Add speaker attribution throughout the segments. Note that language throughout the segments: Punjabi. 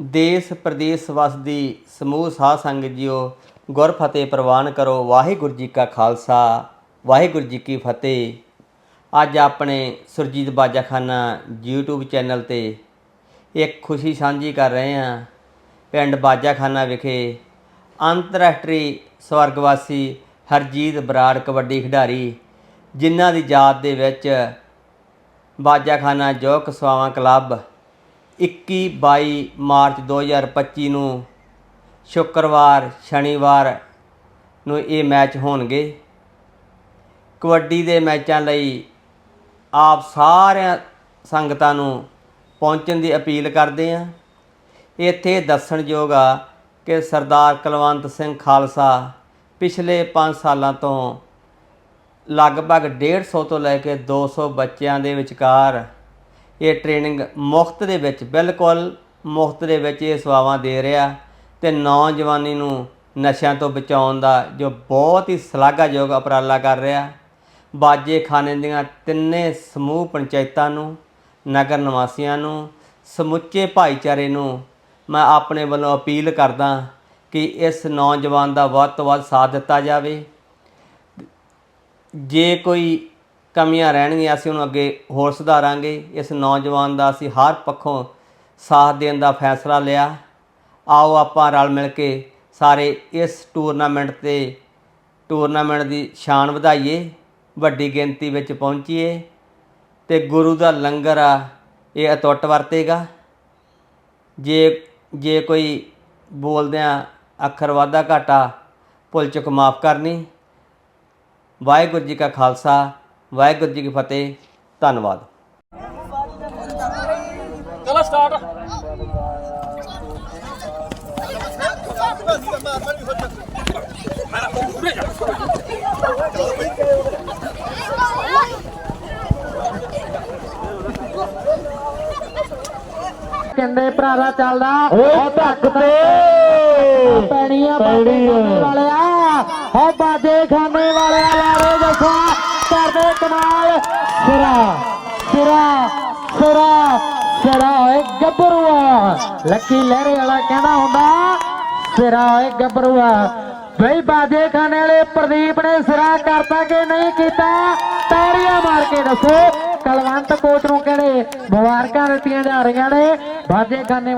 Speaker 1: ਦੇਸ ਪ੍ਰਦੇਸ ਵਸਦੀ ਸਮੂਹ ਸਾਧ ਸੰਗਤ ਜੀਓ, ਗੁਰ ਫਤਿਹ ਪ੍ਰਵਾਨ ਕਰੋ। ਵਾਹਿਗੁਰੂ ਜੀ ਕਾ ਖਾਲਸਾ, ਵਾਹਿਗੁਰੂ ਜੀ ਕੀ ਫਤਿਹ। ਅੱਜ ਆਪਣੇ ਸੁਰਜੀਤ ਬਾਜਾਖਾਨਾ YouTube ਚੈਨਲ ਤੇ ਇੱਕ ਖੁਸ਼ੀ ਸਾਂਝੀ ਕਰ ਰਹੇ ਹਾਂ। ਪਿੰਡ ਬਾਜਾਖਾਨਾ ਵਿਖੇ ਅੰਤਰਰਾਸ਼ਟਰੀ ਸਵਰਗਵਾਸੀ ਹਰਜੀਤ ਬਰਾੜ ਕਬੱਡੀ ਖਿਡਾਰੀ, ਜਿਨ੍ਹਾਂ ਦੀ ਯਾਦ ਦੇ ਵਿੱਚ ਬਾਜਾਖਾਨਾ ਜੋ ਕਸਵਾਵਾਂ ਕਲੱਬ 21 22 ਮਾਰਚ 2025 ਨੂੰ ਸ਼ੁੱਕਰਵਾਰ ਸ਼ਨੀਵਾਰ ਨੂੰ ਇਹ ਮੈਚ ਹੋਣਗੇ। ਕਬੱਡੀ ਦੇ ਮੈਚਾਂ ਲਈ ਆਪ ਸਾਰਿਆਂ ਸੰਗਤਾਂ ਨੂੰ ਪਹੁੰਚਣ ਦੀ ਅਪੀਲ ਕਰਦੇ ਹਾਂ। ਇੱਥੇ ਦੱਸਣਯੋਗ ਆ ਕਿ ਸਰਦਾਰ ਕੁਲਵੰਤ ਸਿੰਘ ਖਾਲਸਾ ਪਿਛਲੇ 5 ਸਾਲਾਂ ਤੋਂ ਲਗਭਗ 150 ਤੋਂ ਲੈ ਕੇ 200 ਬੱਚਿਆਂ ਦੇ ਵਿਚਕਾਰ ਇਹ ਟ੍ਰੇਨਿੰਗ ਮੁਫਤ ਦੇ ਵਿੱਚ, ਬਿਲਕੁਲ ਮੁਫਤ ਦੇ ਵਿੱਚ ਇਹ ਸੇਵਾਵਾਂ ਦੇ ਰਿਹਾ ਤੇ ਨੌਜਵਾਨੀ ਨੂੰ ਨਸ਼ਿਆਂ ਤੋਂ ਬਚਾਉਣ ਦਾ ਜੋ ਬਹੁਤ ਹੀ ਸ਼ਲਾਘਾਯੋਗ ਉਪਰਾਲਾ ਕਰ ਰਿਹਾ। ਬਾਜੇ ਖਾਨੇ ਦੀਆਂ ਤਿੰਨੇ ਸਮੂਹ ਪੰਚਾਇਤਾਂ ਨੂੰ, ਨਗਰ ਨਿਵਾਸੀਆਂ ਨੂੰ, ਸਮੁੱਚੇ ਭਾਈਚਾਰੇ ਨੂੰ ਮੈਂ ਆਪਣੇ ਵੱਲੋਂ ਅਪੀਲ ਕਰਦਾ ਕਿ ਇਸ ਨੌਜਵਾਨ ਦਾ ਵੱਧ ਤੋਂ ਵੱਧ ਸਾਥ ਦਿੱਤਾ ਜਾਵੇ। ਜੇ ਕੋਈ ਕਮੀਆਂ ਰਹਿਣਗੀਆਂ, ਅਸੀਂ ਉਹਨੂੰ ਅੱਗੇ ਹੋਰ ਸੁਧਾਰਾਂਗੇ। ਇਸ ਨੌਜਵਾਨ ਦਾ ਅਸੀਂ ਹਰ ਪੱਖੋਂ ਸਾਥ ਦੇਣ ਦਾ ਫੈਸਲਾ ਲਿਆ। ਆਓ ਆਪਾਂ ਰਲ ਮਿਲ ਕੇ ਸਾਰੇ ਇਸ ਟੂਰਨਾਮੈਂਟ ਤੇ, ਟੂਰਨਾਮੈਂਟ ਦੀ ਸ਼ਾਨ ਵਧਾਈਏ, ਵੱਡੀ ਗਿਣਤੀ ਵਿੱਚ ਪਹੁੰਚੀਏ ਤੇ ਗੁਰੂ ਦਾ ਲੰਗਰ ਆ, ਇਹ ਅਟੁੱਟ ਵਰਤੇਗਾ। ਜੇ ਜੇ ਕੋਈ ਬੋਲਦਿਆਂ ਅੱਖਰ ਵਾਧਾ ਘਾਟਾ, ਭੁੱਲ ਚੁੱਕ ਮਾਫ ਕਰਨੀ। ਵਾਹਿਗੁਰੂ ਜੀ ਕਾ ਖਾਲਸਾ ਵਾਹਿਗੁਰੂ ਜੀ ਕੀ ਫਤਿਹ ਧੰਨਵਾਦ।
Speaker 2: ਚਲੋ ਸਟਾਰਟ
Speaker 3: ਭਰਾਵਾ ਚੱਲਦਾ। ਉਹ ਧੱਕ ਤੇ ਪੈਣੀਆਂ ਬਾਜੇ ਖਾਨੇ ਵਾਲਿਆ ਹੋ ਬਾਜੇ ਖਾਨੇ ਵਾਲਿਆ ਲਾਰੇ ਜੱਸਾ ਕਰਦੇ ਕਮਾਲ। ਸਿਰਾ ਸਿਰਾ ਸਿਰਾ ਸਿਰਾ ਓਏ ਗੱਭਰੂਆ। ਲੱਕੀ ਲਹਿਰੇ ਵਾਲਾ ਕਹਿੰਦਾ ਹੁੰਦਾ ਸਿਰਾ ਓਏ ਗੱਭਰੂਆ। ਬਈ ਬਾਜੇ ਖਾਨੇ ਵਾਲੇ ਪ੍ਰਦੀਪ ਨੇ ਸਿਰਾ ਕਰਤਾ ਕਿ ਨਹੀਂ ਕੀਤਾ? ਤਾੜੀਆਂ ਮਾਰ ਕੇ ਦੱਸੋ। ਕਲਵੰਤ ਕੋਚ ਨੂੰ ਕਹਿੰਦੇ ਮੁਬਾਰਕਾਂ ਦਿੱਤੀਆਂ ਜਾ ਰਹੀਆਂ ਨੇ? ਬਾਜੇ ਖਾਨੇ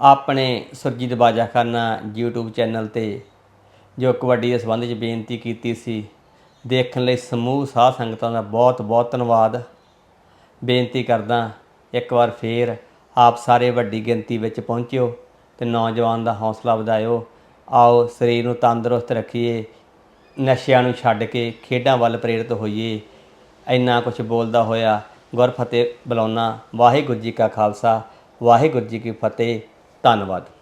Speaker 1: ਆਪਣੇ ਸੁਰਜੀਤ ਬਾਜ਼ਾ ਬਾਜਾਖਾਨਾ YouTube ਚੈਨਲ ਤੇ, ਜੋ ਕਬੱਡੀ ਦੇ ਸੰਬੰਧ ਵਿੱਚ ਬੇਨਤੀ ਕੀਤੀ ਸੀ, ਦੇਖਣ ਲਈ ਸਮੂਹ ਸਾਧ ਸੰਗਤਾਂ ਦਾ ਬਹੁਤ ਬਹੁਤ ਧੰਨਵਾਦ। ਬੇਨਤੀ ਕਰਦਾ ਇੱਕ ਵਾਰ ਫੇਰ ਆਪ ਸਾਰੇ ਵੱਡੀ ਗਿਣਤੀ ਵਿੱਚ ਪਹੁੰਚਿਓ ਤੇ ਨੌਜਵਾਨ ਦਾ ਹੌਸਲਾ ਵਧਾਇਓ। ਆਓ, ਸਰੀਰ ਨੂੰ ਤੰਦਰੁਸਤ ਰੱਖੀਏ, ਨਸ਼ਿਆਂ ਨੂੰ ਛੱਡ ਕੇ ਖੇਡਾਂ ਵੱਲ ਪ੍ਰੇਰਿਤ ਹੋਈਏ। ਇੰਨਾ ਕੁਝ ਬੋਲਦਾ ਹੋਇਆ ਗੁਰਫਤਿਹ ਬੁਲਾਉਣਾ ਵਾਹਿਗੁਰੂ ਜੀ ਕਾ ਖਾਲਸਾ, ਵਾਹਿਗੁਰੂ ਜੀ ਕੀ ਫਤਿਹ। ਧੰਨਵਾਦ।